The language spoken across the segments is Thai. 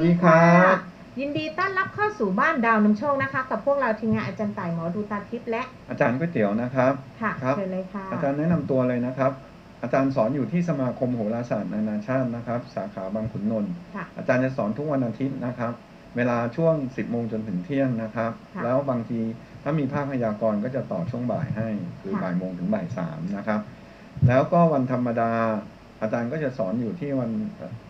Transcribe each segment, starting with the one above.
สวัสดีครับยินดีต้อนรับเข้าสู่บ้านดาวนำโชคนะคะ กับพวกเราทีมงานอาจารย์ต่ายหมอดูตาทิพย์และอาจารย์ก๋วยเตี๋ยวนะครับค่ะครับเชิญเลยค่ะอาจารย์แนะนำตัวเลยนะครับ อาจารย์สอนอยู่ที่สมาคมโหราศาสตร์นานาชาตินะครับ สาขาบางขุนนนท์ค่ะอาจารย์จะสอนทุกวันอาทิตย์นะครับ เวลาช่วง 10โมงจนถึงเที่ยงนะครับค่ะแล้วบางทีถ้ามีภาคพยากรณ์ก็จะต่อช่วงบ่ายให้คือค่ะบ่ายโมงถึงบ่ายสามนะครับ แล้วก็วันธรรมดาอาจารย์ก็จะสอนอยู่ที่วัน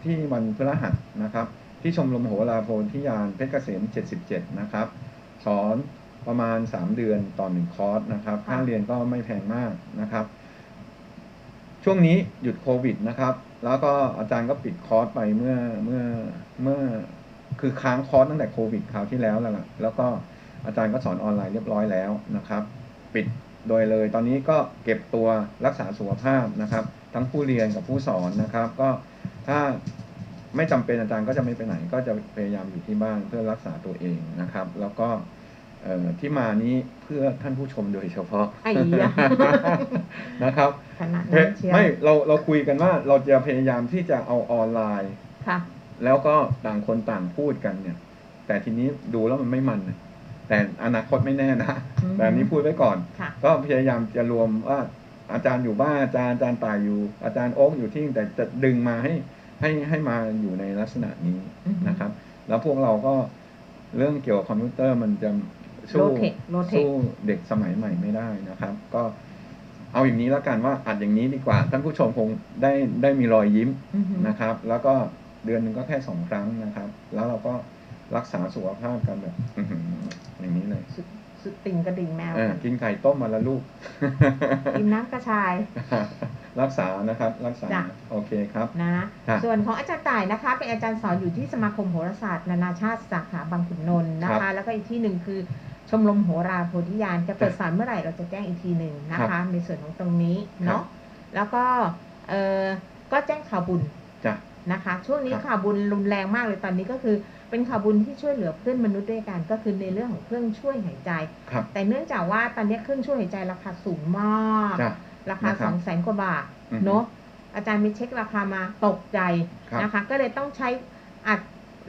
ที่วันพฤหัสนะครับ ที่ชมรมโหราโพธิญาณเพชรเกษม 77 นะครับ สอนประมาณ 3 เดือนต่อหนึ่งคอร์สนะครับค่ะค่าเรียนก็ไม่แพงมากนะครับ ช่วงนี้หยุดโควิดนะครับ แล้วก็อาจารย์ก็ปิดคอร์สไปเมื่อเมื่อเมื่อคือค้างคอร์สตั้งแต่โควิดคราวที่แล้วแล้วล่ะแล้วก็อาจารย์ก็สอนออนไลน์เรียบร้อยแล้วนะครับ ปิดโดยเลยตอนนี้ก็เก็บตัวรักษาสุขภาพนะครับ ทั้งผู้เรียนกับผู้สอนนะครับ ก็ถ้า ไม่จำเป็นอาจารย์ก็จะไม่ไปไหน ก็จะพยายามอยู่ที่บ้านเพื่อรักษาตัวเองนะครับ แล้วก็เอ่อที่มานี้เพื่อท่านผู้ชมโดยเฉพาะไอ้ยะนะครับขนาดเฮ้นั้นเชียวไม่เราเราคุยกันว่าเราจะพยายามที่จะเอาออนไลน์ค่ะแล้วก็ต่างคนต่างพูดกันเนี่ย แต่ทีนี้ดูแล้วมันไม่มันนะแต่อนาคตไม่แน่นะอืมแต่อันนี้พูดไว้ก่อนค่ะก็พยายามจะรวมว่าอาจารย์อยู่บ้านอาจารย์อาจารย์ตายอยู่ อาจารย์โอ๊กอยู่ที่แต่จะดึงมาให้ ให้ให้มาอยู่ในลักษณะนี้อือฮึนะครับ แล้วพวกเราก็เรื่องเกี่ยวกับคอมพิวเตอร์มันจะโลสู้เทคโลเทคสู้เด็กสมัยใหม่ไม่ได้นะครับ ก็เอาอย่างนี้แล้วกันว่าอัดอย่างนี้ดีกว่า ท่านผู้ชมคงได้ได้มีรอยยิ้มอือหือนะครับ แล้วก็เดือนหนึ่งก็แค่สองครั้งนะครับ แล้วเราก็รักษาสุขภาพกันแบบอื้อหืออย่างนี้เลยสุดสุดติ่งกระดิ่งแมวเออกินไข่ต้มมาละลูก กินน้ำกระชาย รักษานะครับรักษาจ้ะ โอเคครับ นะค่ะส่วนของอาจารย์ต่ายนะคะ เป็นอาจารย์สอนอยู่ที่สมาคมโหราศาสตร์นานาชาติสาขาบางขุนนนท์นะครัคะ บแล้วก็อีกที่หนึ่งคือชมรมโหราโพธิญาณจะเปิดสอนเมื่อไหร่เราจะแจ้งอีกทีหนึ่งนะครัคะ บในส่วนของตรงนี้ครับเนาะแล้วก็เออก็แจ้งข่าวบุญจ้ะนะคะ ช่วงนี้ครับ ข่าวบุญรุนแรงมากเลยตอนนี้ก็คือเป็นข่าวบุญที่ช่วยเหลือเพื่อนมนุษย์ด้วยกัน ก็คือในเรื่องของเครื่องช่วยหายใจ ครับแต่เนื่องจากว่าตอนนี้เครื่องช่วยหายใจราคาสูงมาก จ้ะ ราคานะครับสองแสนกว่าบาทอือฮึเนาะอาจารย์มีเช็คราคามาตกใจครับนะคะ ก็เลยต้องใช้อัด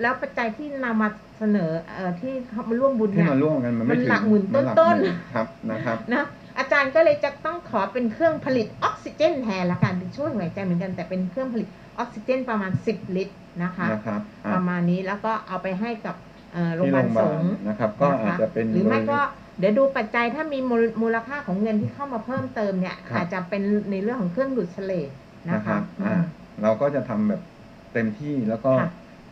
แล้วปัจจัยที่นำมาเสนอเอ่อที่เขามาร่วมบุญที่เนี่ย มาร่วมกันมันไม่มันถึงหลักหมื่นมัหลักต้นๆ หมื่ครับนะครับ นะอาจารย์ก็เลยจะต้องขอเป็นเครื่องผลิตออกซิเจนแทนละกันเป็นช่วยหายใจเหมือนกันแต่เป็นเครื่องผลิตออกซิเจนประมาณ 10 ลิตรนะคะ นะครับอะประมาณนี้แล้วก็เอาไปให้กับเอ่อโรงพที่ยาโรบาลงพยาสบางลฆ์นะครับ ก็นะคะอาจจะเป็นหรือไม่บก็ริ เดี๋ยวดูปัจจัยถ้ามีมูลมูลค่าของเงินที่เข้ามาเพิ่มเติมเนี่ย ครับ อาจจะเป็นในเรื่องของเครื่องดูดเสลดนะนะคคะรับอือ่ามเราก็จะทำแบบเต็มที่แล้วก็ค่ะ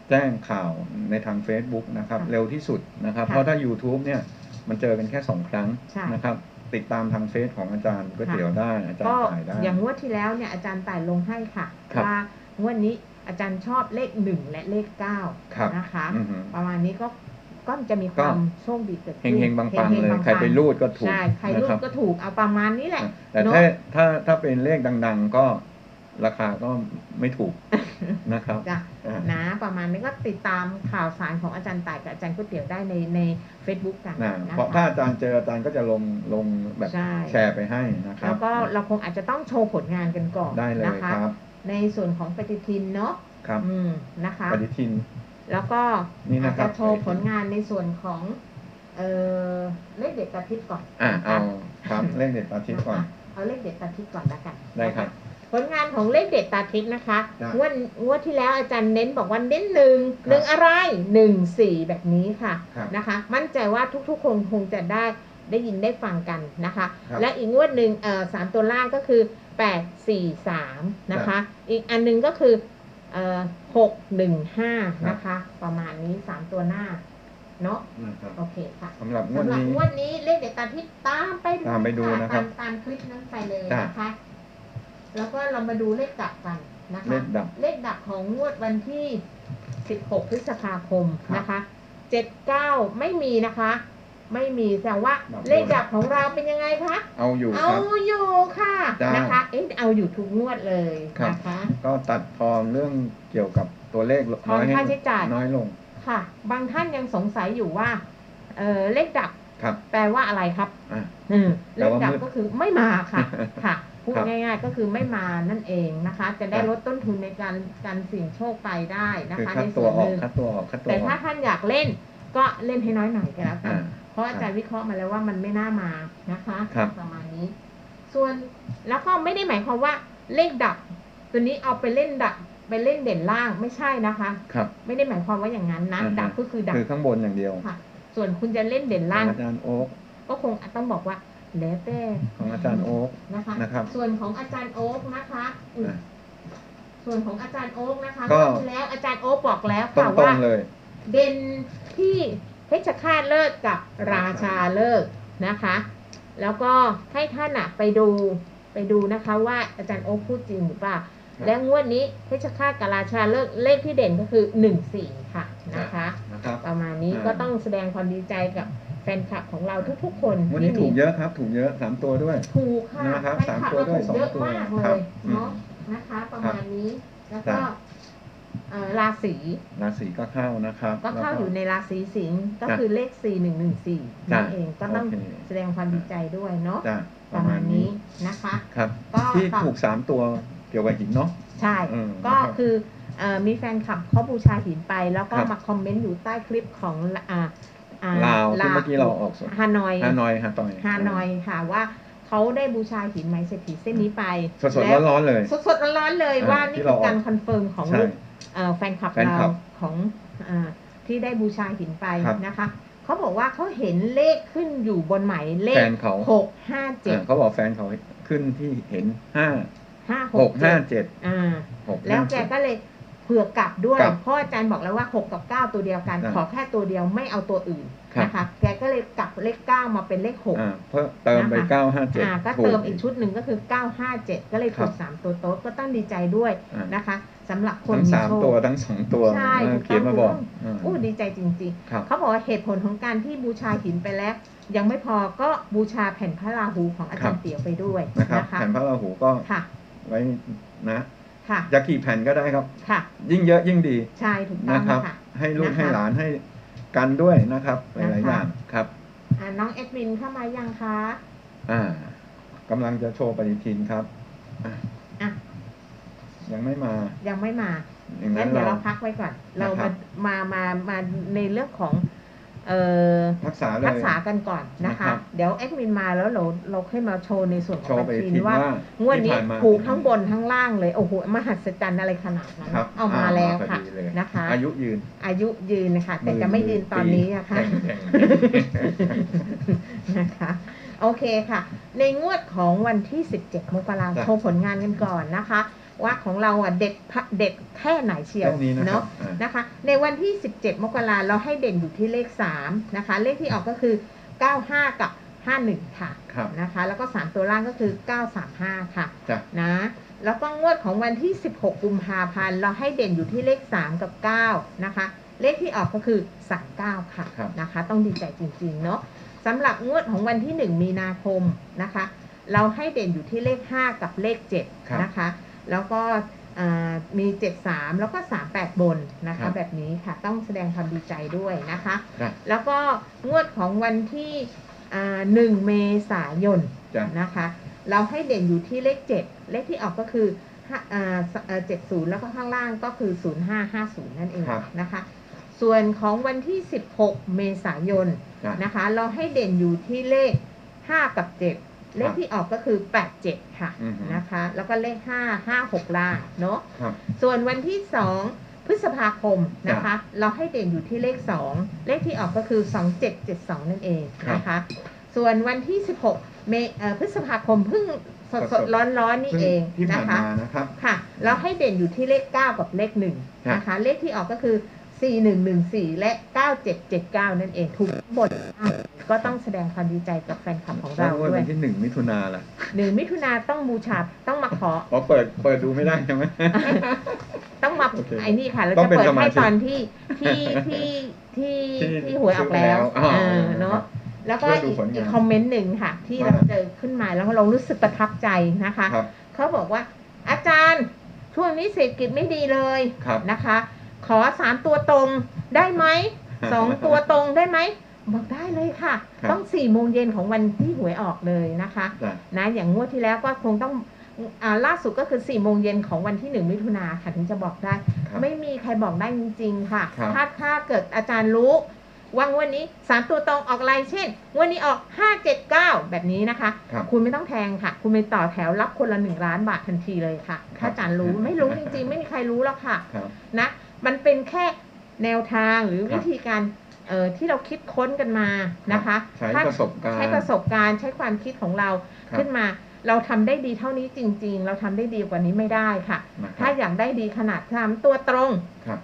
แจ้งข่าวในทาง Facebook นะครับ ค่ะเร็วที่สุดนะครับ ค่ะเพราะถ้า YouTube เนี่ยมันเจอกันแค่สองครั้งใช่ นะครับ ติดตามทางเฟซของอาจารย์ก๋วยเตี๋ยวได้อาจารก็ย์ถ่ายได้ อย่างงวดที่แล้วเนี่ยอาจารย์ต่ายลงให้ค่ะ ครับ ว่างวดนี้อาจารย์ชอบเลขหนึ่งและเลขเก้าครับนะคะ อือหือประมาณนี้ก็ ก็จะมีความโชคดีเกิดเฮขึ้นงเฮงๆปังๆฮเลยๆใครไปรูดก็ถูกใช่ใครรูนะดครับก็ถูกเอาประมาณนี้แหละ แต่เนอะถ้าถ้าถ้าเป็นเลขดัง ๆ ก็ราคาก็ไม่ถูกนะครับจ้ะอ่านะประมาณนี้ก็ติดตามข่าวสารของอาจารย์ต่ายกับอาจารย์ก๋วยเตี๋ยวได้ในใน Facebook กันนะนะเพราะคะถ้าอาจารย์เจออาจารย์ก็จะลงลงแบบใช่แชร์ไปให้นะครับแล้วก็เราคงอาจจะต้องโชว์ผลงานกันก่อนได้เลยนะคะครับในส่วนของปฏิทินเนาะครับอืมนะคะ ปฏิทิน แล้วก็นี่อานะจครัจะบโชว์ผลงานในส่วนของเอ่อเลขเด็ดตาทิพย์ก่อนอ่านะคะเอาครับเลขเด็ดตาทิพย์ก่อนนะคะเอาเลขเด็ดตาทิพย์ก่อนแล้วกันได้ครับนะคะผลงานของเลขเด็ดตาทิพย์นะคะได้งวดงวดที่แล้วอาจารย์เน้นบอกว่าเน้นหนึ่งหนึ่งอะไรหนึ่งสี่แบบนี้ค่ะครับนะคะ มั่นใจว่าทุกๆคนคงจะได้ได้ยินได้ฟังกันนะคะครับและอีกงวดหนึ่งเอ่อสามตัวล่างก็คือแปดสี่สามนะคะ อีกอันหนึงก็คือเอ่อ หกหนึ่งห้านะคะ ประมาณนี้สามตัวหน้า เนาะนะครับโอเคค่ะสำหรับงวดสำหรับนี้ งวดนี้เลขเด็ดตามที่ตามไปดูตามไปดูนะครับตามตามคลิปนั้นไปเลยจ้ะนะคะ แล้วก็เรามาดูเลขดับกันนะคะเลขดับเลขดับของงวดวันที่ 16 พฤษภาคมครับ นะคะ 79 ไม่มีนะคะ ไม่มีแสดงว่าดับเลขดับของเราเป็นยังไงคะเอาอยู่เอาครับ อยู่ค่ะจ้านนะคะเอ๊ะเอาอยู่ทุกงวดเลยครับ นะคะก็ตัดทอนเรื่องเกี่ยวกับตัวเลขทอนค่าใช้จ่ายน้อยลงค่ะ บางท่านยังสงสัยอยู่ว่าเออเลขดับครับแปลว่าอะไรครับอะอืมแปเลลขว่าดับมืดก็คือไม่มาค่ะ ค่ะพูดครับ ง่าย ๆ ก็คือไม่มานั่นเองนะคะ จะได้ครับลดต้นทุนในการการเสี่ยงโชคไปได้นะคือคะคัในดส่ตัววนอหอกนึ่งคัดตัวออกคัดตัวแต่ออถ้าก ท่านอยากเล่นก็ก็เล่นให้น้อยหน่อยก็แล้วกัน อ่าเพ ราะอาจารย์วิเคราะห์มาแล้วว่ามันไม่น่ามานะคะครับประมาณนี้ ส่วนแล้วก็ไม่ได้หมายความว่าเลขดับ ตัวนี้เอาไปเล่นดับไปเล่นเด่นล่างไม่ใช่นะคะครับไม่ได้หมายความว่าอย่างนั้นนะอ่าฮะดับก็คือดับคือข้างบนอย่างเดียวค่ะ ส่วนคุณจะเล่นเด่นล่างของอาจารย์โอ๊กก็คงต้องบอกว่าแล้วแต่ของอาจารย์โอ๊กนะคะนะครับ ส่วนของอาจารย์โอ๊กนะคะอืมอะส่วนของอาจารย์โอ๊กนะคะก็ก็ที่แล้วอาจารย์โอ๊กบอกแล้วตรค่ะงตรว่างๆเลยเด่นที่ เพชรฆาตเลิกกับราชาเลิกนะคะ แล้วก็ให้ท่านอะไปดูไปดูนะคะว่าอาจารย์โอ๊คพูดจริงหรือเปล่าครับและงวดนี้เพชรฆาตกับราชาเลิกเลขที่เด่นก็คือหนึ่งสี่ค่ะนะคะนะครับประมาณนี้อ่าก็ต้องแสดงความดีใจกับแฟนคลับของเราทุกๆ คนวันนี้ที่ถูกมีเยอะครับ ถูกเยอะสามตัวด้วยถูกค่ะนะครับแฟนสามคลับตัวเราด้วยถูกเยอะสองตัวมากคเลรับยอืมเนาะนะคะ ประครับมาณนี้แล้วครัก็บเอ่อ ราศีราศีก็เข้านะครับ ก็เข้าแล้วอยู่ในราศีสิงห์ก็จ้ะคือเลข4 1 1 4จ้ะนั่นเองก็ต้องโอเคแสดงความดีใจด้วยเนาะจ้ะปประระมามาณณนี้นี้นะคะครับก็ที่ต่อถูกสามตัวเกี่ยวกับหินเนาะใช่อืมก็นะครับคือเอ่อมีแฟนคลับเขาบูชาหินไป แล้วก็ครับมาคอมเมนต์อยู่ใต้คลิปของอ่าอ่าลาวที่เมื่อกี้เราออกสดฮานอยฮานอยฮานอยฮานอยค่ะว่าเขาได้บูชาหินไม้เศรษฐีเส้นนี้ไป สดสดแล้วร้อนๆเลย สดๆร้อนๆเลยอ่าว่าที่นี่เราคือการออกคอนเฟิร์มของใช่ลูกเอ่อ แฟนคลับแฟนคลัเราบของอาที่ได้บูชาหินไปครับ นะคะเขาบอกว่าเขาเห็นเลขขึ้นอยู่บนหมายเลแฟขนเขาหกห้าเจ็ดอ่าเขาบอกแฟนเขาขึ้นที่เห็นห้าห้าหกห้าเจ็ดอ่า หกแล้วห้าแกเจ็ด ก็เลยเผื่อกลับด้วย กลับเพราะอาจารย์บอกแล้วว่า 6 กับ 9 ตัวเดียวกัน อ่าขอแค่ตัวเดียวไม่เอาตัวอื่นครับ นะคะ แกก็เลยกลับเลข 9 มาเป็นเลข 6 อ่าเพิ่มเติมไปนะคะ เก้าห้าเจ็ดอ่าก็เติมอีกชุดหนึ่งก็คือ 957 ก็เลยถูครักบสามตัวโต๊ดก็ต้องดีใจด้วยอ่านนะคะ สำหรับคนทั้งมีสามโชคตัวทั้งสองตัวใช่เออถูกต้องเขียนมาบอกถูกต้องอ่าอู้ดีใจจริงครับๆเขาบอกว่าเหตุผลของการที่บูชาหินไปแล้ว ยังไม่พอก็บูชาแผ่นพระราหูของอาจารย์เตี๋ยวไปด้วยนะครับนะคะแผ่นพระราหูก็ค่ะไว้นะค่ะจะกี่แผ่นก็ได้ครับค่ะยิ่งเยอะยิ่งดีใช่ถูกต้อนะงครับค่ะให้ลูกนะคะให้หลานให้กันด้วยนะครับหนะคะลายๆอย่างครับอ่าน้องเอ็ดวินเข้ามายังคะอ่ากำลังจะโชว์ปฏิทินครับอะอะ ยังไม่มา ยังไม่มาอย่างงั้นั้นนเดี๋ยวเราเราพักไว้ก่อน เรานะครัมาบมามามาในเรื่องของเอ่อรักษาเลย รักษากันก่อนนะนะครัคะบเดี๋ยวเอ็ดวินมาแล้วเราเราค่อยมาโชว์ในส่วนขโชองว์ปปฏิฏิทินทินว่าว่างวดนี้ที่ผ่ามาถูกทั้งบนทั้งล่างเลยโอ้โหมหัศจรรย์อะไรขนาดนั้นครับเอามาแล้วพอค่ะดีเลยนะคะ อายุยืนอายุยืนนะคะแต่จะไม่ยืนตอนนี้นะคะ แข่งนะคะโอเคค่ะ ในงวดของวันที่ 17 มกราคมจ้ะโชว์ผลงานกันก่อนนะคะ ว่าของเราอะเด็ดพะเด็ดแค่ไหนเชีๆยวแค่นี้นะครัเนาะบอ่านะคะ ในวันที่ 17 มกราเราให้เด่นอยู่ที่เลข 3 นะคะ เลขที่ออกก็คือ 95 กับ 51 ค่ะครับนะคะ แล้วก็ 3 ตัวล่างก็คือ 935 ค่ะจ้ะนะแล้วก็งวดของวันที่ 16 กุมภาพันธ์เราให้เด่นอยู่ที่เลข 3 กับ 9 นะคะ เลขที่ออกก็คือ 39 ค่ะครับนะคะ ต้องดีใจจริงๆเนาะสำหรับงวดของวันที่ 1 มีนาคมนะคะ เราให้เด่นอยู่ที่เลข 5 กับเลขครับ7นะคะ แล้วก็อ่ามี 73 แล้วก็ 38 บนนะครัคะบแบบนี้ค่ะต้องแสดงความดีใจด้วยนะคะจ้ะแล้วก็งวดของวันที่อ่า1เมษายนจ้ะนะคะ เราให้เด่นอยู่ที่เลข 7 เลขที่ออกก็คือห้าอ่าเอ่อ70 แล้วก็ข้างล่างก็คือ 0550 นั่นเองครับ นะคะ ส่วนของวันที่ 16 เมษายน จ้ะ นะคะเราให้เด่นอยู่ที่เลข 5 กับ7 เลขที่ออกก็คือ 87 ค่ะอือฮึนะคะ แล้วก็เลข 5 5 6ล่างเนาะครับส่วนวันที่ 2 พฤษภาคมนะคะ เราให้เด่นอยู่ที่เลข 2 เลขที่ออกก็คือ 2772 นั่นเองนะคะ ส่วนวันที่ 16 เมเอ่อพฤษภาคมเพิ่งสดสสดดๆร้อนร้อนๆนี่ซึ่งเองที่ผ่านะนคะมานะครับค่ะ เราให้เด่นอยู่ที่เลข 9 กับเลข1นะคะ เลขที่ออกก็คือ 4114 และ 9779 นั่นเองถูกทั้งหมดก็ต้องแสดงความดีใจกับแฟนคลับของแล้เราวงวดด้ววัยนที่หนึ่งมิถุนาล่ะหนึ่งมิถุนาต้องบูชาต้องมาขออ๋อเปิดเปิดดูไม่ได้ใช่ไหมต้องมาโอเคไอ้นี่ค่ะเราต้อจะงเป็นเปิดสมาให้ชิกตอนที่ที่ที่ที่ที่ที่หวยออกแล้วซื้อแล้วอ๋อเออเนาะแล้วก็เพื่อดูอีกผลงานอีกคอมเมนต์หนึ่งค่ะ ที่ว่าเราเจอขึ้นมาแล้วเรารู้สึกประทับใจนะคะครับเขาบอกว่าอาจารย์ช่วงนี้เศรษฐกิจไม่ดีเลยครับนะคะ ขอสามตัวตรงได้ไหมสองตัวตรงได้ไหมบอกได้เลยค่ะครับต้องสี่โมงเย็นของวันที่หวยออกเลยนะคะจ้ะนะอย่างงวดที่แล้วก็คงต้องอ่าล่าสุดก็คือ4ี่โมงเย็นของวันที่1มิถุนาค่ะถึงจะบอกได้ครับไม่มีใครบอกได้จริง ๆ ค่ะครับถ้าถ้าเกิดอาจารย์รู้ว่างวันนี้3ตัวตรงออกอะไรเช่นงวันนี้ออก579แบบนี้นะคะครับคุณไม่ต้องแทงค่ะ คุณไปต่อแถวรับคนละ1ล้านบาททันทีเลยค่ะครับถ้าอาจารย์รู้ไม่รู้จริง ๆ ไม่มีใครรู้หรอกค่ะครับนะ มันเป็นแค่แนวทางหรือครับวิธีการเอ่อที่เราคิดค้นกันมานะคะ ใช้ถ้าประสบการณ์ใช้ประสบการณ์ใช้ความคิดของเราครับขึ้นมา เราทำได้ดีเท่านี้จริง ๆ เราทำได้ดีกว่านี้ไม่ได้ค่ะนะคถ้ารับอยากได้ดีขนาดทำตัวตรงครับ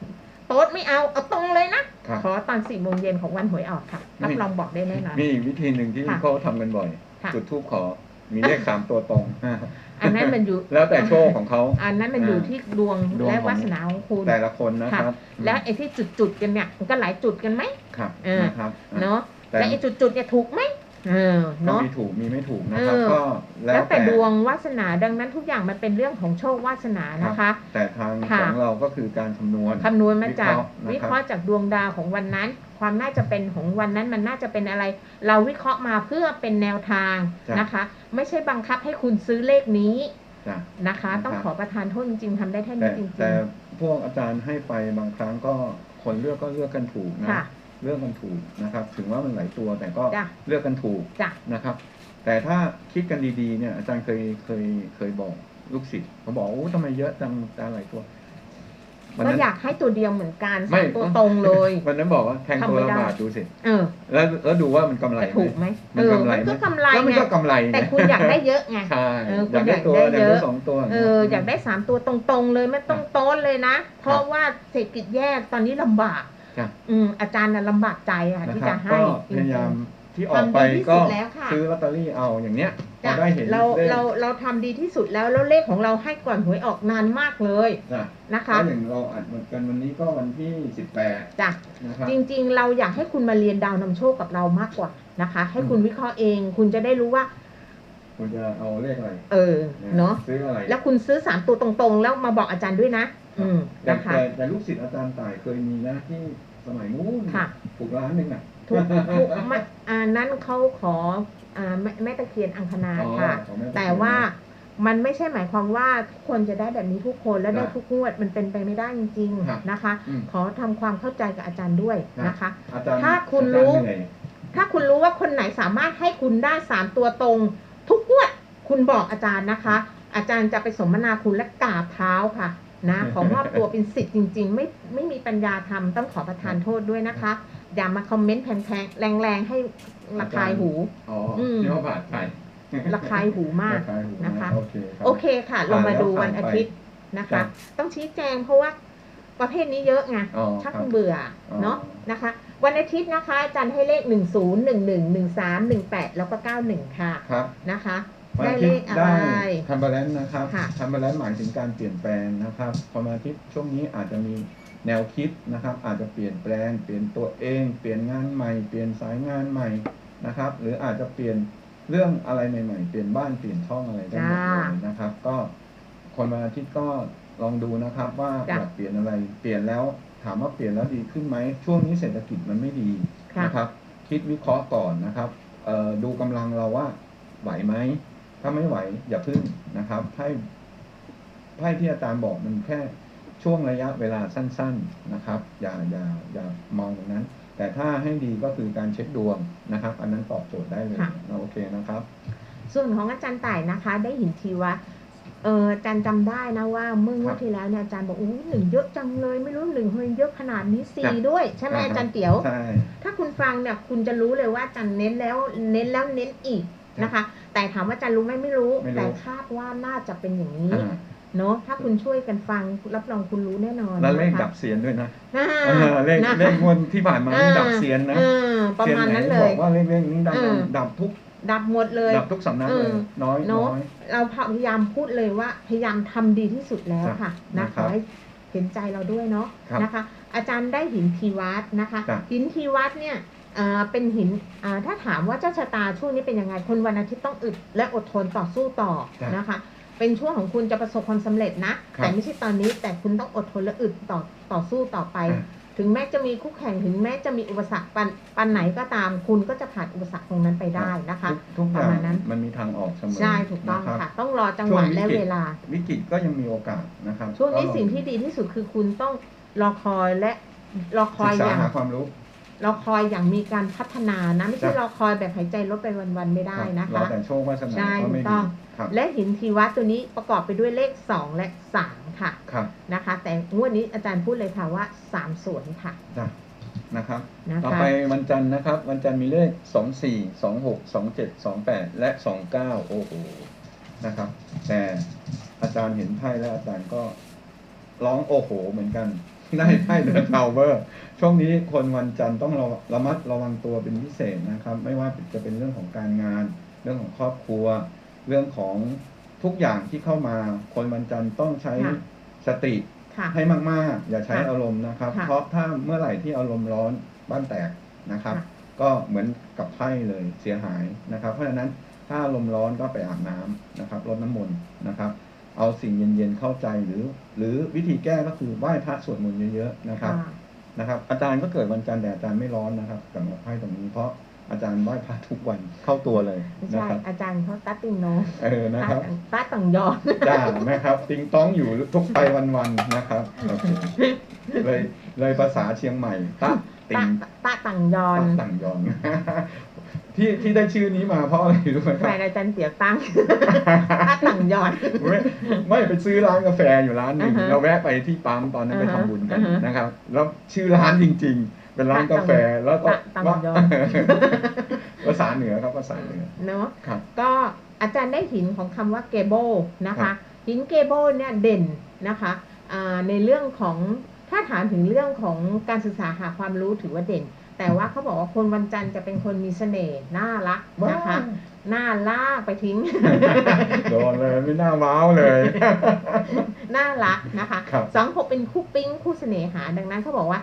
โต๊ดไม่เอาเอาตรงเลยนะครับขอตอนสี่โมงเย็นของวันหวยออกค่ะรับนี่รองบอกได้แน่นอนมีอีกวิธีหนึ่งที่ค่ะเขาทำกันบ่อยค่ะจุดทูบขอ มีเลขสามตัวตรงอันนั้นมันอยู่ แล้วแต่โชคของเขา อันนั้นมันอยู่ที่ดวงดวงและของวาสนาของคุณแต่ละคนนะครับ แล้วไอ้ที่จุดๆกันเนี่ยมันก็หลายจุดกันไหมครับเออนะครับเนาะแต่และไอ้จุดๆเนี่ยถูกไหมเออก็เนาะมีถูกมีไม่ถูกนะครับเออก็แล้แล้ววแต่แต่ดวงวาสนาดังนั้นทุกอย่างมันเป็นเรื่องของโชควาสนานะคะ แต่ทางค่ะของเราก็คือการคำนวณคำนวณมาจากวิวิเคเคราะราะห์ห์จากดวงดาวของวันนั้น ความน่าจะเป็นของวันนั้นมันน่าจะเป็นอะไร เราวิเคราะห์มาเพื่อเป็นแนวทางจ้ะนะคะ ไม่ใช่บังคับให้คุณซื้อเลขนี้จ้ะนะคะนะครับต้องขอประทานโทษจริงๆทำได้แค่แต่นี้จริงแต่พวกอาจารย์ให้ไปบางครั้งก็คนเลือกก็เลือกกันถูกๆนะค่ะเลือกกันถูกนะครับ ถึงว่ามันหลายตัวแต่ก็จ้ะเลือกกันถูกจ้ะนะครับ แต่ถ้าคิดกันดีๆเนี่ยอาจารย์เคยเคยเคยบอกลูกศิษย์เขาบอกโอ้ทำไมเยอะจังอาจารย์หลายตัว วันก็นั้นอยากให้ตัวเดียวเหมือนกันไม่สามตัวตรงเลย วันนั้นบอกว่าแทงตัวทำไม่ละได้บาทดูสิเออ แล้วแล้วดูว่ามันกำไรจะถูกไหมมัเอนอกำไรมันไหมก็กำไรแล้วมันไงก็กำไรแต่คุณอยากได้เยอะไงใช่เออคุณอยากได้ตัวอยากได้อยากเยได้อะ สองตัวเอออยากได้สามตัวตรงๆเลยไม่ต้องโต้นเลยนะ เพราะว่าเศรษฐกิจแย่ตอนนี้ลำบาก จ้ะอืมอาจารย์น่ะลำบากใจค่ะนะที่ครัจะบให้ก็จพริงยายามๆ ที่ออกไปทำดีที่สุก็ดแล้วค่ะซื้อลอตเตอรี่เอาอย่างเนี้ยพจ้ะอได้เห็นเราลขเราเราทำดีที่สุดแล้วแล้วเลขของเราให้ก่อนหวยออกนานมากเลยจ้ะนะคะก็อย่างเราอัดกันวันนี้ก็วันที่สิบแปดจ้ะนะครับจริงๆ เราอยากให้คุณมาเรียนดาวนำโชคกับเรามากกว่านะคะ ให้คุณอืมวิเคราะห์เอง คุณจะได้รู้ว่า คุณจะเอาเลขอะไร เออเนาะซื้ออะไรแล้วคุณซื้อสามตัวตรงๆ แล้วมาบอกอาจารย์ด้วยนะ อืมแต่นะคะแต่แต่ลูกศิษย์อาจารย์ต่ายเคยมีนะที่สมัยนู้นค่ะถูกล้านหนึ่งอะ ทุกทุกไม่อ่านั้นเขาขออ่าแม่แม่ตะเคียนอังคณาอ๋อค่ะของม่แต่ว่ามันไม่ใช่หมายความว่าทุกคนจะได้แบบนี้ทุกคนและได้ครับทุกงวดมันเป็นไปไม่ได้จริงครับๆนะคะ อืม ขอทำความเข้าใจกับอาจารย์ด้วยนะคะ อาจารย์ถ้าคุณอจย์รู้เหนื่อยถ้าคุณรู้ว่าคนไหนสามารถให้คุณได้สามตัวตรง ทุกงวดคุณบอกอาจารย์นะคะ อาจารย์จะไปสมนาคุณและกราบเท้าค่ะนะ ขอมอบตัวเป็นสิทธิ์จริง ๆ ไม่ไม่มีปัญญาทำต้องขอประทานโทษด้วยนะคะ อย่ามาคอมเมนต์แพงๆแรงๆให้ระคายหู อ๋ออมเรียกว่าบาดไทยระคายหูมากระคายหูนะคะโอเคครับโอเคค่ะ เรามาดูวันผ่านแล้วอาทิตย์นะครัคะบต้องชี้แจงเพราะว่าประเภทนี้เยอะไงอ๋อชักครับเบื่อออเนาะนะคะ วันอาทิตย์นะคะอาจารย์ให้เลข 1 0 1 1 1 3 1 8 แล้วก็ 91 ค่ะครับนะคะวันได้อาเลทิตขย์อะไรได้ทัมเบอร์แลนนะครับค่ะทัมเบอร์แลนหมายถึงการเปลี่ยนแปลงนะครับพอมาอาทิตย์ช่วงนี้อาจจะมี แนวคิดนะครับอาจจะเปลี่ยนแปลง เปลี่ยนตัวเอง เปลี่ยนงานใหม่ เปลี่ยนสายงานใหม่นะครับ หรืออาจจะเปลี่ยนเรื่องอะไรใหม่ๆ เปลี่ยนบ้านเปลี่ยนช่องอะไรได้หมดเลยนะครับ ก็คนวันอาทิตย์ก็ลองดูนะครับ ว่าอยากเปลี่ยนอะไร เปลี่ยนแล้วถามว่าเปลี่ยนแล้วดีขึ้นไหมช่วงนี้เศรษฐกิจมันไม่ดีะนะครับ คิดวิเคราะห์ก่อนนะครับดูกำลังเราว่าไหวไหมถ้าไม่ไหวอย่าพึ่งนะครับไพ่ไพ่ที่อาจารย์บอกมันแค่ ช่วงระยะเวลาสั้นๆนะครับ อย่าอย่าอย่ามองตรงนั้น แต่ถ้าให้ดีก็คือการเช็คดวงนะครับ อันนั้นตอบโจทย์ได้เลยค่ะโอเคนะครับ ส่วนของอาจารย์ต่ายนะคะ ได้หินทีวะเอออาจารย์จำได้นะว่าเมื่องวดที่แล้วเนี่ยอาจารย์บอกอู้หนึ่งเยอะจังเลยไม่รู้หนึ่งเฮ้ยเยอะขนาดนี้สี่จ้ะด้วย ใช่ไหมอ่าฮะอาจารย์เตี๋ยว ใช่ ถ้าคุณฟังเนี่ยคุณจะรู้เลยว่าอาจารย์เน้นแล้วเน้นแล้วเน้นอีกนะคะ แต่ถามว่าอาจารย์รู้ไหมไม่รู้ ไม่รู้ แต่คาดว่าน่าจะเป็นอย่างนี้ อ่า เนาะถ้าคุณช่วยกันฟังรับรองคุณรู้แน่นอนแล้วเลขนะคะดับเสียนด้วยนะอ่าเออเลขนะคะเลขงวดที่ผ่านมานี่ดับเสียนนะเออประมาณนั้นเลซียไหบอยกว่าเลขเลขนี้ดับเออดับทุกดับหมดเลยดับทุกสำนักเลยเออน้อยเนน้อะอยเราพยายามพูดเลยว่าพยายามทำดีที่สุดแล้วค่ะนะนะครับขอให้เห็นใจเราด้วยเนาะครับนะคะ อาจารย์ได้หินทีวัตนะคะจ้ะหินทีวัตเนี่ยเอ่อเป็นหินอ่าถ้าถามว่าเจ้าชะตาช่วงนี้เป็นยังไงคนวันอาทิตย์ต้องอึดและอดทนต่อสู้ต่อจ้ะนะคะ เป็นช่วงของคุณจะประสบความสำเร็จนะครับแต่ไม่ใช่ตอนนี้แต่คุณต้องอดทนและอึดต่อต่อสู้ต่อไปอะถึงแม้จะมีคู่แข่งถึงแม้จะมีอุปสรรคปันปันไหนก็ตาม คุณก็จะผ่านอุปสรรคตรงนั้นไปได้นะคะทุกทุกอประย่างมาณนั้นมันมีทางออกเสมอใช่ถูกต้องนรับค่ะ ต้องรอจังหวะช่วงวิกฤตและเวลา วิกฤตก็ยังมีโอกาสนะครับ ช่วงนี้ก็ลอสิ่งที่ดีที่สุดคือคุณต้องรอคอยและรอคศึอยกษาอย่างหาความรู้ รอคอยอย่างมีการพัฒนานะ ไม่ใช่ครับรอคอยแบบหายใจลดไปวันๆไม่ได้นะรอคะแต่โชควาสนาใช่ก็ไม่ถูกต้ดีองครับและหินทีวะตัวนี้ประกอบไปด้วยเลข 2 และ 3 ค่ะครับนะคะ แต่งวดนี้อาจารย์พูดเลยค่ะว่า 3 ส่วนค่ะจ้ะนะครับนะต่อคะไปวันจันทร์นะครับ วันจันทร์มีเลขสองสี่สองหกสองเจ็ดสองแปดและสองเก้าโอ้โหนะครับ แต่อาจารย์เห็นไพ่แล้วอาจารย์ก็ร้องโอ้โหเหมือนกัน ได้ไพ่เดอะทาวเวอร์ช่วงนี้คนวันจันทร์ต้องระระมัดระวังตัวเป็นพิเศษนะครับ ไม่ว่าจะเป็นเรื่องของการงาน เรื่องของครอบครัว เรื่องของทุกอย่างที่เข้ามา คนวันจันทร์ต้องใช้ค่ะสติค่ะให้มาก ๆ อย่าใช้ค่ะอารมณ์นะครับค่ะเพราะถ้าเมื่อไหร่ที่อารมณ์ร้อนบ้านแตกนะครับค่ะก็เหมือนกับไพ่เลยเสียหายนะครับ เพราะฉะนั้นถ้าอารมณ์ร้อนก็ไปอาบน้ำนะครับรดน้ำมนต์นะครับ เอาสิ่งเย็นๆเข้าใจหรือ หรือวิธีแก้ก็คือไหว้พระสวดมนต์เยอะๆนะครับค่ะนะครับ อาจารย์ก็เกิดวันจันทร์แต่อาจารย์ไม่ร้อนนะครับสำหรับไพ่ตรงนี้เพราะอาจารย์ไหว้พระทุกวันเข้าตัวเลยไม่นะใช่ครับอาจารย์เขาตัดติงโนเออนะครับตัดตังยอนจ้านะครับ ติงต้องอยู่ทุกไปวันๆนะครับโอเคเลยเลยภาษาเชียงใหม่ตะติตะงตะตังยอนตะต่างยอน ที่ที่ได้ชื่อนี้มาเพราะอะไรรู้ไหมคแฟรับนอาจารย์เตี๋ยวตั้งตะตังยอนไม่ไม่ไปซื้อร้านกาแฟอยู่ร้านหนึ่งอ่าฮะเราแวะไปที่ปั๊มตอนนั้นไปอ่าฮะทำบุญกันอ่าฮะนะครับ แล้วชื่อร้านจริง ๆ เป็นร้านกาแฟแล้วก็ตะต่างยอนภาษาเหนือครับภาษาเหนือเนาะครับก็อาจารย์ได้หินของคำว่าเกเบิลนะครัคะบหินเกเบิลเนี่ยเด่นนะคะอ่าในเรื่องของถ้าถามถึงเรื่องของการศึกษาหาความรู้ถือว่าเด่น แต่ว่าเขาบอกว่าคนวันจันทร์จะเป็นคนมีเสน่ห์น่ารักนะคะน่าลากไปทิ้งโดนเลยไม่น่าว้าวเลยน่ารักนะคะครับสองหกเป็นคู่ปิ๊งคู่เสน่หาดังนั้นเขาบอกว่า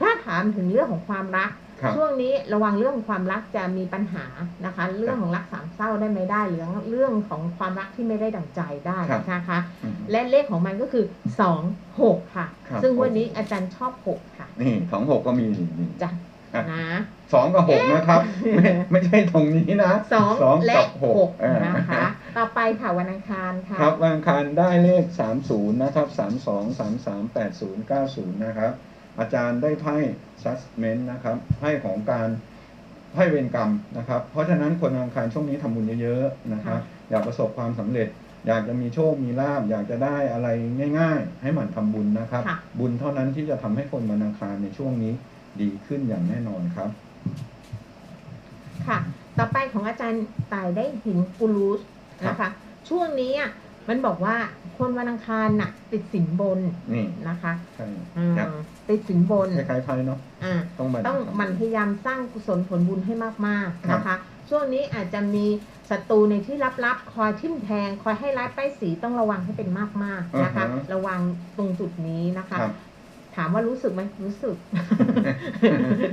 ถ้าถามถึงเรื่องของความรักครับช่วงนี้ระวังเรื่องของความรักจะมีปัญหานะคะ เรื่องของรักสามเศร้าได้ไม่ได้หรือเรื่องของความรักที่ไม่ได้ดั่งใจได้ครับนะคะอืมและเลขของมันก็คือสองหกค่ะครับซึ่งวันนี้อาจารย์ชอบหกค่ะนี่สองหกก็มีนี่จ้ะอะ นะสองกับหกนะครับ ไม่ไม่ใช่ตรงนี้นะสองสองและกับหหกกอ่านะคะต่อไปค่ะวันอังคารค่ะครับวันอังคารได้เลข30นะครับ32 33 80 90นะครับ อาจารย์ได้ไพ่ judgment นะครับไพ่ของการไพ่เวรกรรมนะครับ เพราะฉะนั้นคนวันอังคารช่วงนี้ทำบุญเยอะๆนะครับอยากประสบความสำเร็จ อยากจะมีโชคมีลาบอยากจะได้อะไรง่าย ๆ ให้หมั่นทำบุญนะครับค่ะบุญเท่านั้นที่จะทำให้คนวันอังคารในช่วงนี้ ดีขึ้นอย่างแน่นอนครับ ค่ะ ต่อไปของอาจารย์ตายได้หินกูรูสนะคะ ช่วงนี้อะมันบอกว่าคนวันอังคารน่ะ ติดสินบนนี่นะคะใช่อืมครับติดสินบนคล้ายๆไพ่เนาะอ่าต้องมาต้องหมันพยายามสร้างกุศลผลบุญให้มากๆครับนะคะ ช่วงนี้อาจจะมีศัตรูในที่ลับๆ คอยทิ่มแทง คอยให้ร้ายป้ายสีต้องระวังให้เป็นมากๆนะคะอือฮะระวังตรงจุดนี้นะคะครับ ถามว่ารู้สึกไหมรู้สึก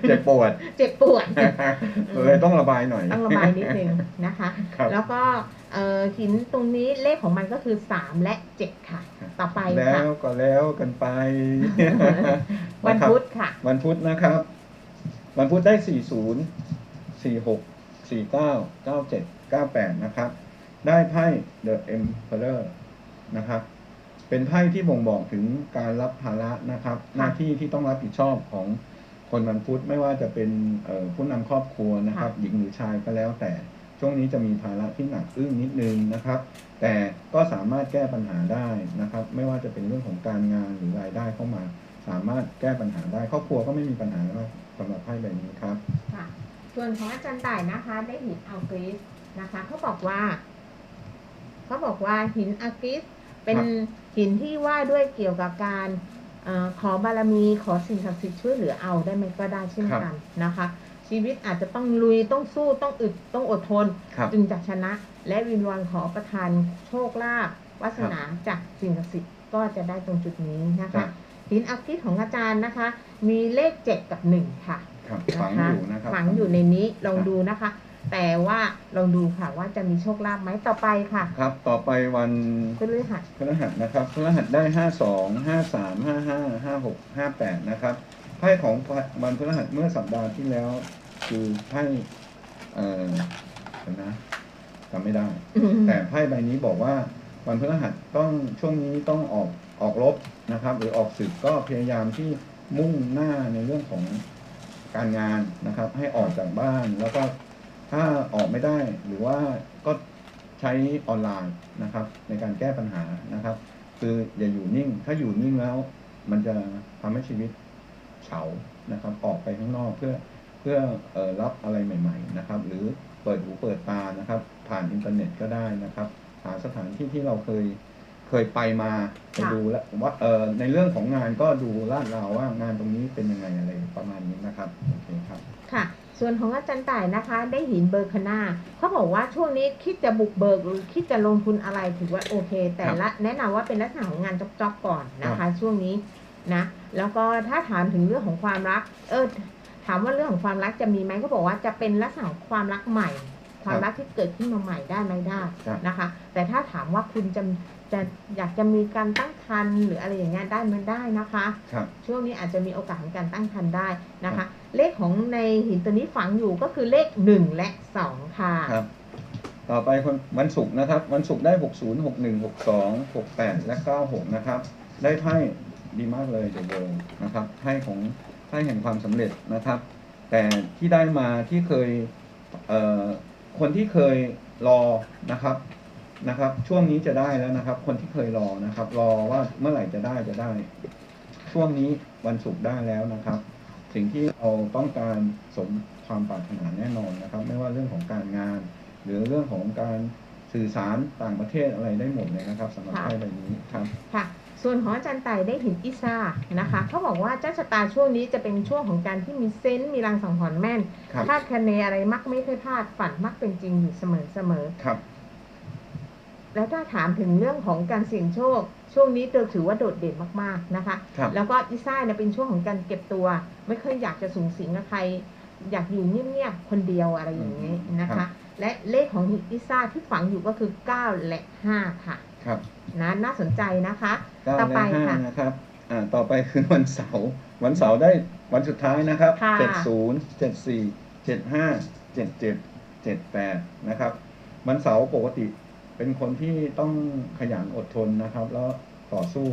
เจ็บปวด เจ็บปวดเลยต้องระบายหน่อยต้องระบายนิดนึงนะคะครับแล้วก็เอ่อหินตรงนี้เลขของมันก็คือ3และ7ค่ะ ต่อไปแล้ค่ะวก็แล้วกันไป วันนะครับพุธค่ะ วันพุธนะครับ วันพุธได้40 46 49 97 98นะครับ ได้ไพ่ The Emperor นะครับ เป็นไพ่ที่บ่งบอกถึงการรับภาระนะครับ หน้าที่ที่ต้องรับผิดชอบของคนวันพุธไม่ว่าจะเป็นเอ่อผู้นำครอบครัวนะครับ หญิงหรือชายก็แล้วแต่ช่วงนี้จะมีภาระที่หนักอึ้งนิดนึงนะครับ แต่ก็สามารถแก้ปัญหาได้นะครับ ไม่ว่าจะเป็นเรื่องของการงานหรือรายได้เข้ามา สามารถแก้ปัญหาได้ครอบครัวก็ไม่มีปัญหาแล้วสำหรับไพ่ใบนี้ครับค่ะส่วนของอาจารย์ต่ายนะคะได้หินอัลกริสนะคะเขาบอกว่าเขาบอกว่าหินอัลกริส เป็นครับหินที่ว่าด้วยเกี่ยวกับการเออขอบารมีขอสิ่งศักดิ์สิทธิ์ช่วยเหลือเอาได้ไหมก็ได้เช่นกันนะคะ ชีวิตอาจจะต้องลุยต้องสู้ต้องอึดต้องอดทนครับจึงจะชนะ และวินวอนขอประทานโชคลาภวาสนาจากสิ่งศักดิ์สิทธิ์ก็จะได้ตรงจุดนี้นะครัคะบหินอัลกริสของอาจารย์นะคะ มีเลขเจ็ดกับหนึ่งค่ะครับนะคะฝังอยู่นะครับฝังอยู่ในนี้ลองครับดูนะคะ แต่ว่าลองดูค่ะว่าจะมีโชคลาภไหมต่อไปค่ะครับ ต่อไปวันพฤหัสพฤหัสนะครับพฤหัสได้ห้าสองห้าสามห้าห้าห้าหกห้าแปดนะครับไไพ่ของวันพฤหัสเมื่อสัปดาห์ที่แล้ว คือไพ่เอ่อเดี๋ยวนะจำไม่ได้ แต่ไพ่ใบนี้บอกว่าวันพฤหัสต้องช่วงนี้ต้องออกออกรบนะครับ หรือออกศึกก็พยายามที่มุ่งหน้าในเรื่องของการงานนะครับ ให้ออกจากบ้านแล้วก็ ถ้าออกไม่ได้หรือว่าก็ใช้ออนไลน์นะครับ ในการแก้ปัญหานะครับ คืออย่าอยู่นิ่ง ถ้าอยู่นิ่งแล้ว มันจะทำให้ชีวิตเฉานะครับ ออกไปข้างนอกเพื่อเพื่อออรับอะไรใหม่ ๆ นะครับ หรือเปิดหูเปิดตานะครับ ผ่านอินเทอร์เน็ตก็ได้นะครับ หาสถานที่ที่เราเคยเคยไปมาไปดูแล้วว่าเออในเรื่องของงานก็ดูลาดราวว่างานตรงนี้เป็นยังไงอะไรประมาณนี้นะครับโอเคครับค่ะ ส่วนของอาจารย์ต่ายนะคะ ได้หินเบอร์คาน่าเขาบอกว่าช่วงนี้คิดจะบุกเบิกหรือคิดจะลงทุนอะไรถือว่าโอเค แต่ละแนะนำว่าเป็นลักษณะของงานจ๊อบๆก่อนนะคะ ช่วงนี้นะแล้วก็ถ้าถามถึงเรื่องของความรัก เออถามว่าเรื่องของความรักจะมีไหมเขาบอกว่าจะเป็นลักษณะของความรักใหม่ ความรักที่เกิดขึ้นมาใหม่ได้ไหมได้ครับนะคะ แต่ถ้าถามว่าคุณจะจะอยากจะมีการตั้งครรภ์หรืออะไรอย่างเงี้ยได้มันได้นะคะครับช่วงนี้อาจจะมีโอกาสของการตั้งครรภ์ได้นะครัคะบ เลขของในหินตัวนี้ฝังอยู่ก็คือเลขหนึ่งและสองค่ะครับ ต่อไปคนวันศุกร์นะครับ วันศุกร์ได้ 60 61 62 68 และ 96 นะครับ ได้ไพ่ดีมากเลยเดอะเวิร์นะครับไพ่ของไพ่แห่งความสำเร็จนะครับ แต่ที่ได้มาที่เคยเอ่อคนที่เคยรอนะครับนะครับ ช่วงนี้จะได้แล้วนะครับ คนที่เคยรอนะครับ รอว่าเมื่อไหร่จะได้จะได้ ช่วงนี้วันศุกร์ได้แล้วนะครับ สิ่งที่เราต้องการสมความปรารถนาแน่นอนนะครับ ไม่ว่าเรื่องของการงาน หรือเรื่องของการสื่อสารต่างประเทศอะไรได้หมดเลยนะครับสำหรับค่ะไพ่ใบนี้ครับค่ะส่วนของอาจารย์ไต่ได้หินอิซ่านะคะเขาบอกว่าเจ้าชะตาช่วงนี้จะเป็นช่วงของการที่มีเซนส์มีรังสังหรณ์แม่นครับคาดคะเนอะไรมักไม่เคยพลาดฝันมักเป็นจริงอยู่เสมอเสมอครับ แล้วถ้าถามถึงเรื่องของการเสี่ยงโชค ช่วงนี้เธอถือว่าโดดเด่นมากๆนะคะครับแล้วก็อิซ่าเนี่ยเป็นช่วงของการเก็บตัว ไม่ค่อยอยากจะสูงสิงกับใคร อยากอยู่เงียบๆคนเดียวอะไรอย่างนี้นะครัคะบและเลขของอิซ่าที่ฝังอยู่ก็คือ 9 และ 5 ค่ะครับนะน่าสนใจนะคะเก้าต่อไปและห้าค่ะนะครับอ่าต่อไปคือวันเสาร์วันเสาร์ได้วันสุดท้ายนะครับค่ะเจ็ดศูนย์เจ็ดสี่เจ็ดห้าเจ็ดเจ็ดเจ็ดแปดนะครับ วันเสาร์ปกติ เป็นคนที่ต้องขยันอดทนนะครับ แล้วต่อสู้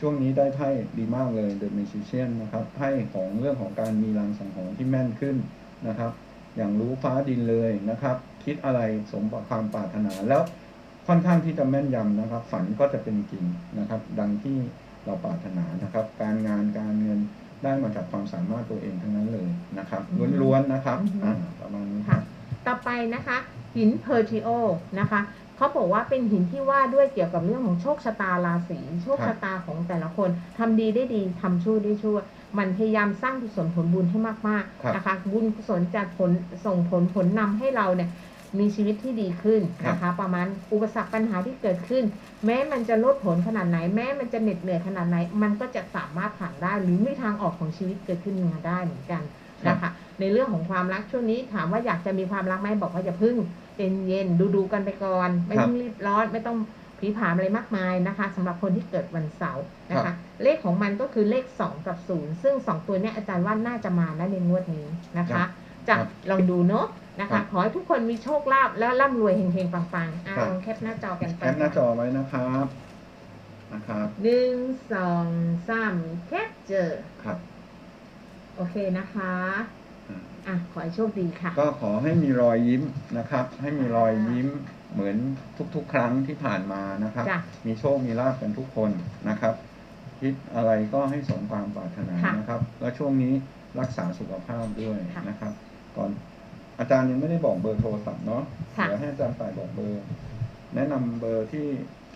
ช่วงนี้ได้ไพ่ดีมากเลย The Magician นะครับไพ่ของเรื่องของการมีรางสังหรณ์ที่แม่นขึ้นนะครับ อย่างรู้ฟ้าดินเลยนะครับ คิดอะไรสมความปรารถนาแล้วค่อนข้างที่จะแม่นยำนะครับ ฝันก็จะเป็นจริงนะครับ ดังที่เราปรารถนานะครับ การงานการเงินได้มาจากความสามารถตัวเองทั้งนั้นเลยนะครับอืมล้วนๆนะครับอืมอ่าประมาณนี้คค่ะรับต่อไปนะคะหินเพอร์ทิโอนะคะ เขาบอกว่าเป็นหินที่ว่าด้วยเกี่ยวกับเรื่องของโชคชะตาราศีโชคชะตาของแต่ละคนทำดีได้ดีทำชั่วได้ชั่ว มันพยายามสร้างกุศลผลบุญให้มากครับๆนะคะ บุญกุศลจะผลส่งผลผลนำให้เราเนี่ยมีชีวิตที่ดีขึ้นนะคะ ประมาณอุปสรรคปัญหาที่เกิดขึ้น แม้มันจะลดผลขนาดไหน แม้มันจะเหน็ดเหนื่อยขนาดไหน มันก็จะสามารถผ่านได้ หรือมีทางออกของชีวิตเกิดขึ้นมาได้เหมือนกันนะคะ ในเรื่องของความรักช่วงนี้ถามว่าอยากจะมีความรักไหมบอกว่าอย่าพึ่ง เย็นเย็นดูดูๆกันไปก่อน ไม่ต้องรีบร้อนไม่ต้องผีผามอะไรมากมายนะคะสำหรับคนที่เกิดวันเสาร์นะครัคะบเลขของมันก็คือเลข 2 กับ 0 ซึ่ง 2 ตัวเนี้ยอาจารย์ว่าน่าจะมานะในงวดนี้นะคะจะลองดูเนาะนะคะ ขอให้ทุกคนมีโชคลาภแล้วร่ำรวยเฮงๆปังๆอะลองแคปหน้าจอกันไปแคปหน้าจอไว้นะครับนะครับหนึ่งสองสามแคปเจอครับ โอเคนะคะ อ่าอะขอให้โชคดีค่ะ ก็ขอให้มีรอยยิ้มนะครับ ให้มีรอยยิ้มเหมือนทุกๆ ครั้งที่ผ่านมานะครับ จ้ะ มีโชคมีลาภกันทุกคนนะครับ คิดอะไรก็ให้สมความปรารถนาค่ะนะครับ แล้วช่วงนี้รักษาสุขภาพด้วยค่ะนะครับ ก่อนอาจารย์ยังไม่ได้บอกเบอร์โทรศัพท์เนาะค่ะ เดี๋ยวให้อาจารย์ฝ่ายบอกเบอร์ แนะนำเบอร์ที่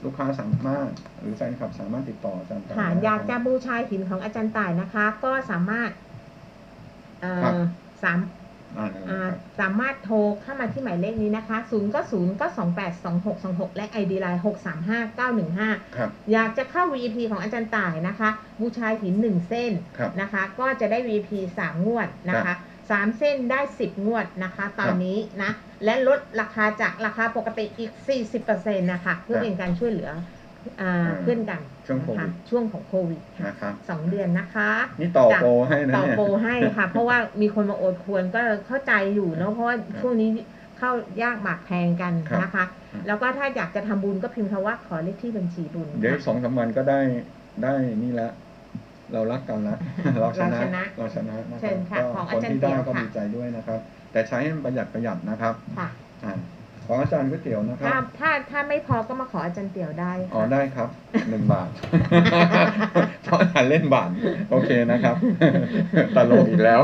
ลูกค้าสามารถ หรือแฟนคลับสามารถติดต่ออาจารย์ฝ่ายค่ะได้อยากจะครับ บูชาหินของอาจารย์ต่ายนะคะ ก็สามารถเอ่อครับ สามอ่าเลยอ่าครับสามารถโทรเข้ามาที่หมายเลขนี้นะคะ0ก็0ก็28 26 26 และ ID Line 635 915ครับอยากจะเข้า VIP ของอาจารย์ต่ายนะคะ บูชาหิน 1 เส้นครับนะคะ ก็จะได้ VIP 3 งวดนะคะสามเส้นได้ 10 งวดนะคะ ตอนนี้นะ และลดราคาจากราคาปกติอีก 40%นะคะ เพื่อครับเป็นการช่วยเหลือ อ่าอ่าขึ้นกันช่วงโควิดนะะช่วงของโควิดค่ะนะครับสองเดือนนะคะ นี่ต่อโปรให้นะต่อเนี่ยโปรให้ค่ะ เพราะว่ามีคนมาโอดควรก็เข้าใจอยู่เนาะเพราะว่าช่วงนี้เข้ายากหมากแพงกันครับนะคะครับแล้วก็ถ้าอยากจะทำบุญก็พิมพ์คำว่าขอเลขที่บัญชีบุญเดี๋ยวอีกสองสามวันก็ได้ได้นี่ละเรารักกันละเราชนะเราชนะเราชนะนะคเชิรับญค่ะก็ของคอานจารย์ที่ได้เดี่ยวก็ค่ะดีใจด้วยนะครับ แต่ใช้ให้มันประหยัดประหยัดนะครับค่ะอ่า ของอาจารย์ก๋วยเตี๋ยวนะครับ ถ้าถ้าถ้าไม่พอก็มาขออาจารย์เตี่ยวได้อ๋อค่ะได้ครับหนึ่งบาทเพราะอาจารย์เล่นบาทโอเคนะครับตลกอีกแล้ว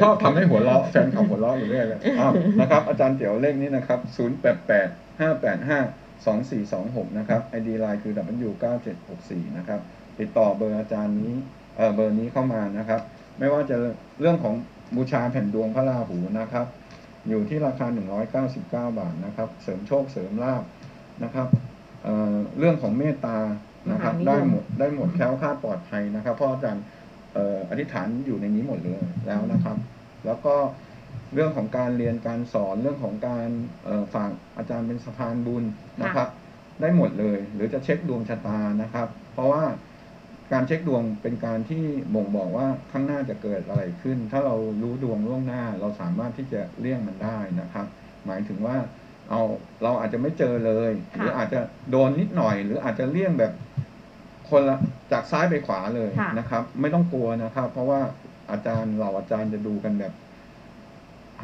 ชอบทำให้หัวเราะแฟนขับหัวเราะอยู่เรื่อยเลยอ้าวนะครับ อาจารย์เตี๋ยวเลขนี้นะครับศูนย์แปดแปดห้าแปดห้าสองสี่สองหกนะครับ ID line คือ W เก้าเจ็ดหกสี่นะครับ ติดต่อเบอร์อาจารย์นี้เออเบอร์นี้เข้ามานะครับ ไม่ว่าจะเรื่องของบูชาแผ่นดวงพระราหูนะครับ อยู่ที่ราคา 199 บาทนะครับ เสริมโชคเสริมลาบนะครับเอ่อเรื่องของเมตตานะครับมหานิยมได้หมดได้หมดแคล้วคลาดปลอดภัยนะครับเพราะอาจารย์เอ่ออธิษฐานอยู่ในนี้หมดเลยแล้วนะครับ แล้วก็เรื่องของการเรียนการสอนเรื่องของการเอ่อฝากอาจารย์เป็นสะพานบุญนะครับ ได้หมดเลย หรือจะเช็คดวงชะตานะครับ เพราะว่า การเช็คดวงเป็นการที่บ่งบอกว่าข้างหน้าจะเกิดอะไรขึ้น ถ้าเรารู้ดวงล่วงหน้าเราสามารถที่จะเลี่ยงมันได้นะครับ หมายถึงว่าเอาเราอาจจะไม่เจอเลยหค่ะรืออาจจะโดนนิดหน่อย หรืออาจจะเลี่ยงแบบคนละจากซ้ายไปขวาเลยค่ะนะครับ ไม่ต้องกลัวนะครับ เพราะว่าอาจารย์เราอาจารย์จะดูกันแบบ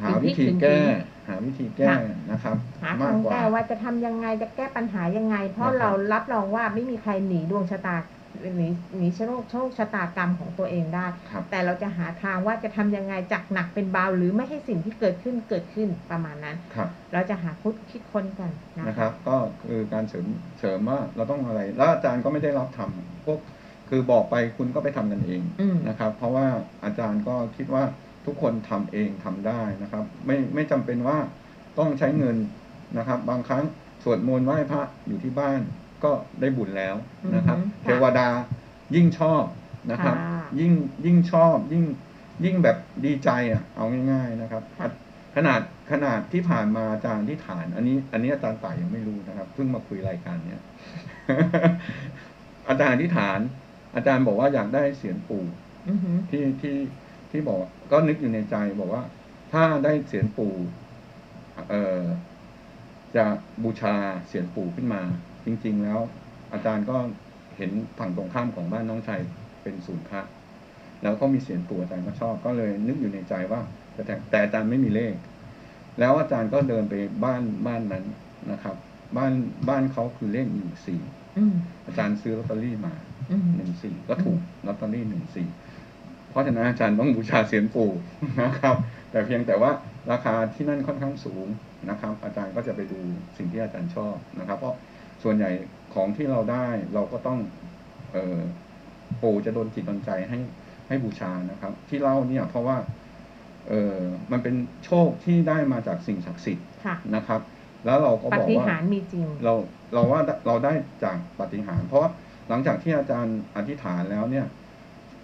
หาวิธีแก้ หาวิธีแก้นะครับหามากทางกว่าแก้ว่าจะทำยังไงจะแก้ปัญหายังไง เพราะนะครับเรารับรองว่าไม่มีใครหนีดวงชะตา หนีหนีโชคโชคชะตากรรมของตัวเองได้ ครับแต่เราจะหาทางว่าจะทำยังไงจากหนักเป็นเบาหรือไม่ให้สิ่งที่เกิดขึ้นเกิดขึ้นประมาณนั้น ครับเราจะหาคุดคิดค้นกันนะนะครับ ก็คือการเสริมเสริมว่าเราต้องอะไร แล้วอาจารย์ก็ไม่ได้รับทำพวกคือบอกไปคุณก็ไปทำกันเองอืม นะครับ เพราะว่าอาจารย์ก็คิดว่าทุกคนทำเองทำได้นะครับ ไม่ไม่จำเป็นว่าต้องใช้เงินนะครับ บางครั้งสวดมนต์ไหว้พระอยู่ที่บ้าน ก็ได้บุญแล้วนะครับ อือฮึค่ะเทวดายิ่งชอบนะครับ ค่ะ ยิ่งยิ่งชอบยิ่งยิ่งแบบดีใจอะเอาง่าย ๆนะครับค่ะขนาดขนาดที่ผ่านมาอาจารย์ที่ฐาน อันนี้ อันนี้อาจารย์ต่ายยังไม่รู้นะครับเพิ่งมาคุยรายการเนี้ย อาจารย์ที่ฐาน อาจารย์บอกว่าอยากได้เสียงปู่ อือหือ ที่ที่ที่บอกก็นึกอยู่ในใจบอกว่า ถ้าได้เสียงปู่เอ่อจะบูชาเสียงปู่ขึ้นมา จริง ๆ แล้วอาจารย์ก็เห็นฝั่งตรงข้ามของบ้านน้องชายเป็นศูนย์พระแล้วก็มีเสียงปู่อาจารย์ก็ชอบก็เลยนึกอยู่ในใจว่าแต่แต่แต่อาจารย์ไม่มีเลข แล้วอาจารย์ก็เดินไปบ้านบ้านนั้นนะครับ บ้านบ้านเขาคือเลขหนึ่งสี่อืมอาจารย์ซื้อลอตเตอรี่มาอืมหนึ่งสี่ก็ถูกลอตเตอรี่หนึ่งสี่เพราะฉะนั้นอาจารย์ต้องบูชาเสียงปู่นะครับ แต่เพียงแต่ว่าราคาที่นั่นค่อนข้างสูงนะครับ อาจารย์ก็จะไปดูสิ่งที่อาจารย์ชอบนะครับ เพราะ ส่วนใหญ่ของที่เราได้เราก็ต้องเออปู่จะโดนจิตโดนใจให้ให้บูชานะครับ ที่เล่าเนี่ยเพราะว่าเออมันเป็นโชคที่ได้มาจากสิ่งศักดิ์สิทธิ์ค่ะ นะครับ แล้วเราก็ปบอกฏิว่า หารย์มีจริง เราเราว่าเราได้จากปาฏิหารย์เพราะว่าหลังจากที่อาจารย์อธิษฐานแล้วเนี่ย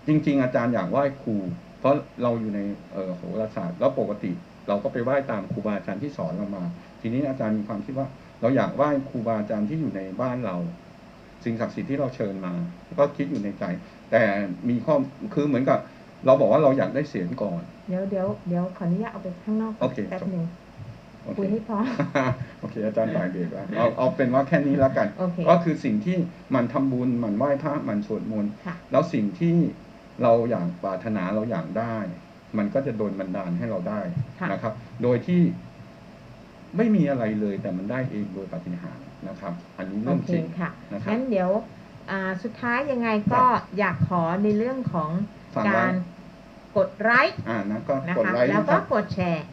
จริง ๆ อาจารย์อยากไหว้ครู เพราะเราอยู่ในเอ่อโหราศาสตร์แล้วปกติ เราก็ไปไหว้ตามครูบาอาจารย์ที่สอนเรามา ทีนี้อาจารย์มีความคิดว่า เราอยากไหว้ครูบาอาจารย์ที่อยู่ในบ้านเรา สิ่งศักดิ์สิทธิ์ที่เราเชิญมา ก็คิดอยู่ในใจ แต่มีข้อคือเหมือนกับ เราบอกว่าเราอยากได้เสียงก่อน เดี๋ยวเดี๋ยวเดี๋ยวขออนุญาตเอาไปข้างนอกโอเคแป๊บหนึ่งโอเคคุยให้พอโอเคอาจารย์ตายเบรกแล้วเอาเอาเป็นว่าแค่นี้แล้วกันโอเคก็คือสิ่งที่มันทำบุญมันไหว้พระมันสวดมนต์ค่ะแล้วสิ่งที่เราอยากปรารถนาเราอยากได้ มันก็จะโดนบันดาลให้เราได้ค่ะนะครับ โดยที่ ไม่มีอะไรเลยแต่มันได้เองโดยปาฏิหาริย์นะครับ อันนี้โอเรื่องเคจริงค่ะนะครับงั้นเดี๋ยวอ่าสุดท้ายยังไงก็อยากขอในเรื่องของฝากไว้การกดไลค์อ่านะก็นะกดคะไลค์แล้วนะคก็รับกดแชร์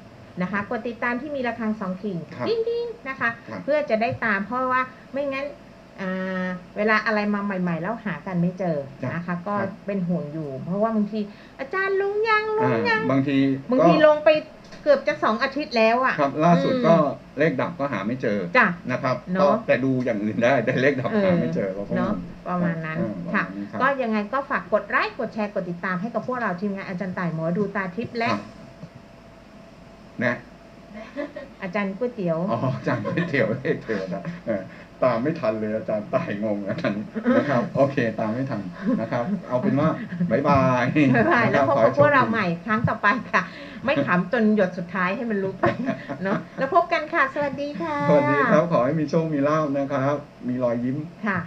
นะคะกดติดตามที่มีระฆังสองขีดครับดิ้งดิ้งนะคะครับเพื่อจะได้ตามเพราะว่าไม่งั้นอ่าเวลาอะไรมาใหม่ ๆ แล้วหากันไม่เจอนะคะ ก็เป็นห่วงอยู่ เพราะว่าบางทีอาจารย์ลุงยังลุอ่างยังบางทีบางก็ทีลงไป เกือบจะสองอาทิตย์แล้วอะ ครับล่าสุดอืมก็เลขดับก็หาไม่เจอจ้ะนะครับเนก็อะ แต่ดูอย่างอื่นได้แต่เลขดับเออหาไม่เจอเราก็เนาะงงประมาณนั้นอ่าประมาณค่ะนี้ครับ ก็ยังไงก็ฝากกดไลค์กดแชร์กดติดตามให้กับพวกเราทีมงานอาจารย์ต่ายหมอดูตาทิพย์และ ครับนะอาจารย์ก๋วยเตี๋ยว อ๋อจังก๋วยเตี๋ยวเลขเทวดาเออ ตามไม่ทันเลยอาจารย์ตายงงอาจารย์นะครับ โอเคตามไม่ทันนะครับ เอาเป็นว่าบายบายบ๊ายบายแล้วพบขอกับให้พวกเราโชคดีใหม่ครั้งต่อไปค่ะ ไม่ขำจนหยดสุดท้ายให้มันรู้ไปเนาะแล้วพบกันค่ะ สวัสดีค่ะ สวัสดีครับขอให้มีโชคมีลาภนะครับ มีรอยยิ้มค่ะ